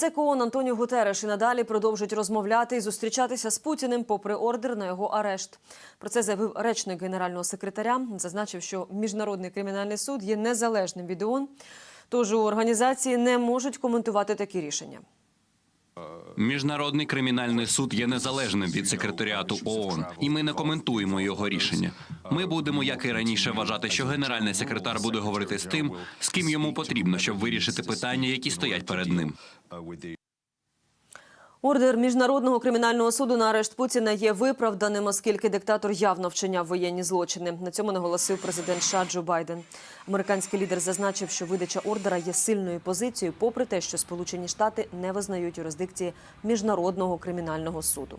Це коон Антоніо Гутереш і надалі продовжить розмовляти і зустрічатися з Путіним попри ордер на його арешт. Про це заявив речник генерального секретаря. Зазначив, що міжнародний кримінальний суд є незалежним від ООН, тож у організації не можуть коментувати такі рішення. Міжнародний кримінальний суд є незалежним від секретаріату ООН, і ми не коментуємо його рішення. Ми будемо, як і раніше, вважати, що генеральний секретар буде говорити з тим, з ким йому потрібно, щоб вирішити питання, які стоять перед ним. Ордер міжнародного кримінального суду на арешт Путіна є виправданим, оскільки диктатор явно вчиняв воєнні злочини. На цьому наголосив президент США Джо Байден. Американський лідер зазначив, що видача ордера є сильною позицією, попри те, що Сполучені Штати не визнають юрисдикції міжнародного кримінального суду.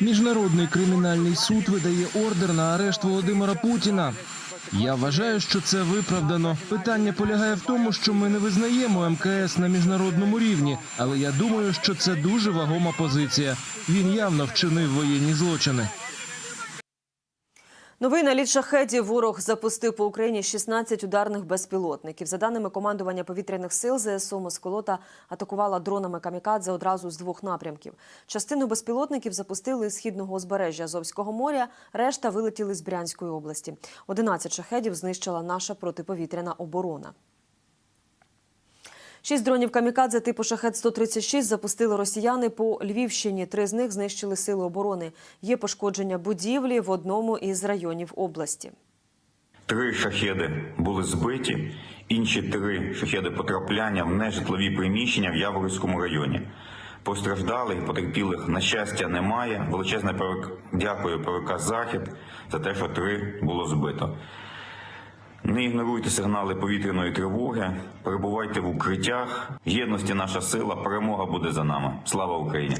Міжнародний кримінальний суд видає ордер на арешт Володимира Путіна. Я вважаю, що це виправдано. Питання полягає в тому, що ми не визнаємо МКС на міжнародному рівні, але я думаю, що це дуже вагома позиція. Він явно вчинив воєнні злочини. Новий наліт шахедів ворог запустив по Україні 16 ударних безпілотників. За даними командування повітряних сил, ЗСУ Москолота атакувала дронами камікадзе одразу з двох напрямків. Частину безпілотників запустили з східного узбережжя Азовського моря. Решта вилетіли з Брянської області. 11 шахедів знищила наша протиповітряна оборона. Шість дронів камікадзе типу «Шахет-136» запустили росіяни по Львівщині. Три з них знищили сили оборони. Є пошкодження будівлі в одному із районів області. Три шахеди були збиті, інші три шахеди потрапляння в нежитлові приміщення в Яворівському районі. Постраждалих, потерпілих, на щастя, немає. Величезне дякую ПВК Захід за те, що три було збито. Не ігноруйте сигнали повітряної тривоги, перебувайте в укриттях. Єдності наша сила, перемога буде за нами. Слава Україні!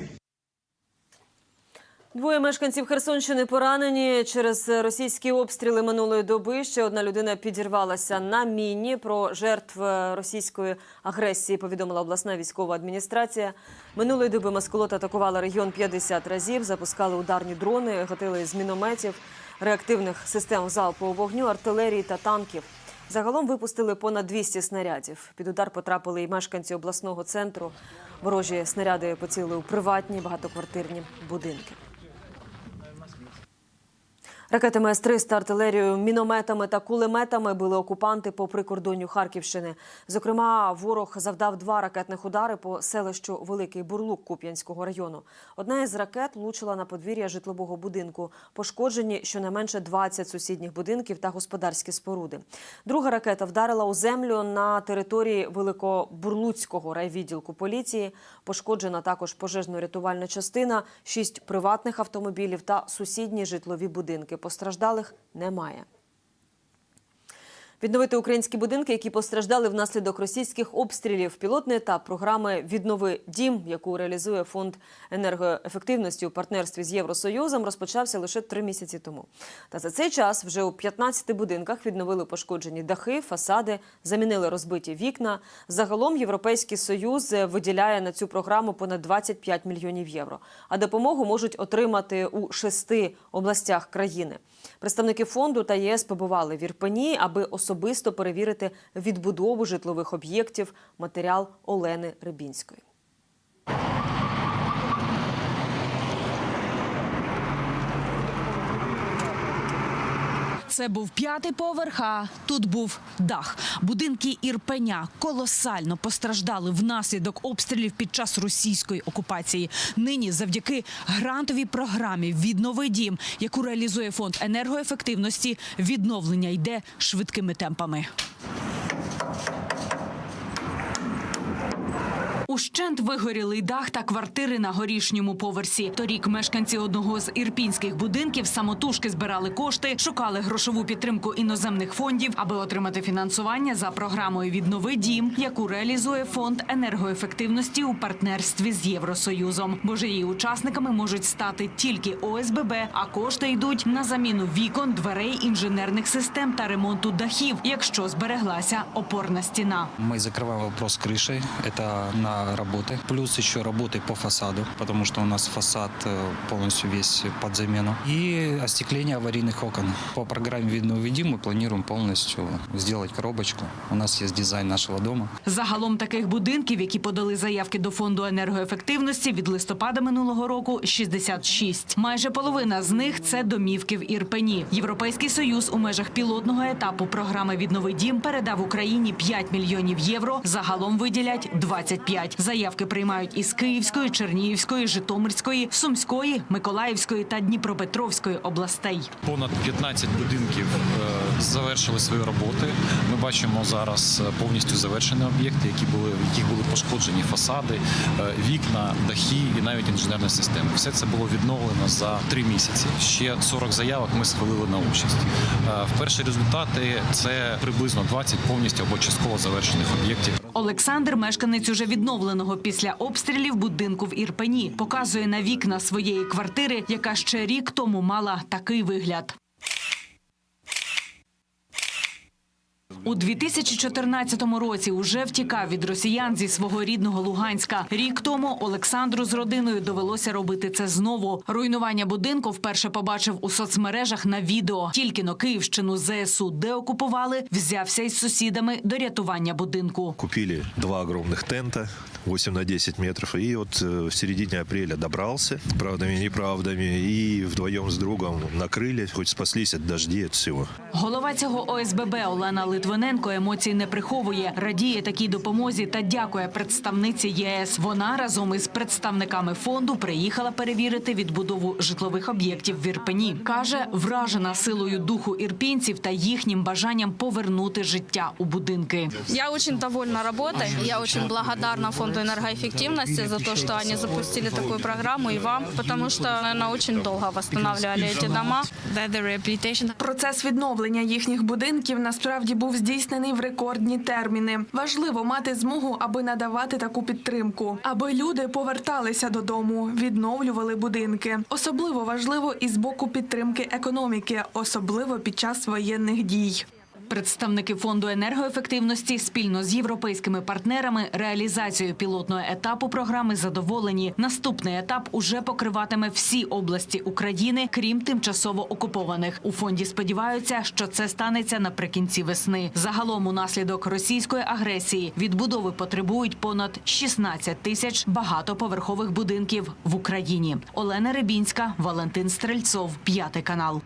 Двоє мешканців Херсонщини поранені через російські обстріли минулої доби. Ще одна людина підірвалася на міні. Про жертв російської агресії повідомила обласна військова адміністрація. Минулої доби Масколот атакувала регіон 50 разів, запускали ударні дрони, гатили з мінометів, реактивних систем залпового вогню, артилерії та танків. Загалом випустили понад 200 снарядів. Під удар потрапили і мешканці обласного центру. Ворожі снаряди поцілили у приватні багатоквартирні будинки. Ракетами С-300, артилерією, мінометами та кулеметами били окупанти по прикордонню Харківщини. Зокрема, ворог завдав два ракетних удари по селищу Великий Бурлук Куп'янського району. Одна із ракет влучила на подвір'я житлового будинку. Пошкоджені щонайменше 20 сусідніх будинків та господарські споруди. Друга ракета вдарила у землю на території Великобурлуцького райвідділку поліції. Пошкоджена також пожежно-рятувальна частина, шість приватних автомобілів та сусідні житлові будинки. Постраждалих немає. Відновити українські будинки, які постраждали внаслідок російських обстрілів. Пілотний етап програми Віднови дім, яку реалізує фонд енергоефективності у партнерстві з Євросоюзом, розпочався лише три місяці тому. Та за цей час вже у 15 будинках відновили пошкоджені дахи, фасади, замінили розбиті вікна. Загалом Європейський союз виділяє на цю програму понад 25 мільйонів євро. А допомогу можуть отримати у шести областях країни. Представники фонду та ЄС побували в Ірпені, аби особисто перевірити відбудову житлових об'єктів. Матеріал Олени Рибінської. Це був п'ятий поверх, а тут був дах. Будинки Ірпеня колосально постраждали внаслідок обстрілів під час російської окупації. Нині, завдяки грантовій програмі Віднови дім, яку реалізує фонд енергоефективності, відновлення йде швидкими темпами. Ущент вигорілий дах та квартири на горішньому поверсі. Торік мешканці одного з ірпінських будинків самотужки збирали кошти, шукали грошову підтримку іноземних фондів, аби отримати фінансування за програмою Віднови дім, яку реалізує фонд енергоефективності у партнерстві з Євросоюзом. Бо ж її учасниками можуть стати тільки ОСББ, а кошти йдуть на заміну вікон, дверей, інженерних систем та ремонту дахів, якщо збереглася опорна стіна. Мы закрываем вопрос с крышей. Это на пока работы. Плюс еще работы по фасаду, потому что у нас фасад э, полностью весь под замену. И остекление аварийных окон. По программе «Видно увидим» мы планируем полностью сделать коробочку. У нас есть дизайн нашего дома. Загалом таких будинків, які подали заявки до фонду енергоефективності від листопада минулого року, 66. Майже половина з них це домівки в Ірпені. Європейський союз у межах пілотного етапу програми «Віднови дім» передав Україні 5 мільйонів євро. Загалом виділять 25. Заявки приймають із Київської, Чернігівської, Житомирської, Сумської, Миколаївської та Дніпропетровської областей. Понад 15 будинків е, завершили свої роботи. Ми бачимо зараз е, повністю завершені об'єкти, які були в яких були пошкоджені фасади, е, вікна, дахи і навіть інженерні системи. Все це було відновлено за три місяці. Ще 40 заявок ми схвалили на участь. Е, В перші результати це приблизно 20 повністю або частково завершених об'єктів. Олександр, мешканець уже відновленого після обстрілів будинку в Ірпені, показує на вікна своєї квартири, яка ще рік тому мала такий вигляд. У 2014 році уже втікав від росіян зі свого рідного Луганська. Рік тому Олександру з родиною довелося робити це знову. Руйнування будинку вперше побачив у соцмережах на відео. Тільки на Київщину ЗСУ деокупували, взявся із сусідами до рятування будинку. Купили два огромных тента, 8 на 10 метров. И вот э, в середине апреля добрался, правдами и неправдами, и вдвоем с другом накрыли, хоть спаслись от дождей, от всего. Голова цього ОСББ Олена Литвиненко емоцій не приховує, радіє такій допомозі та дякує представниці ЄС. Вона разом із представниками фонду приїхала перевірити відбудову житлових об'єктів в Ірпені. каже, вражена силою духу ірпінців та їхнім бажанням повернути життя у будинки. Я очень довольна работой. Я очень благодарна фонду энергоэффективности за то, что они запустили такую программу и вам, потому что, наверное, очень долго восстанавливали эти дома. Процес відновлення їхніх будинків насправді був здійснений в рекордні терміни. Важливо мати змогу, аби надавати таку підтримку, аби люди поверталися додому, відновлювали будинки. Особливо важливо і з боку підтримки економіки, особливо під час воєнних дій. Представники фонду енергоефективності спільно з європейськими партнерами реалізацією пілотного етапу програми задоволені. Наступний етап уже покриватиме всі області України, крім тимчасово окупованих. У фонді сподіваються, що це станеться наприкінці весни. Загалом, унаслідок російської агресії, відбудови потребують понад 16 тисяч багатоповерхових будинків в Україні. Олена Рибінська, Валентин Стрельцов, п'ятий канал.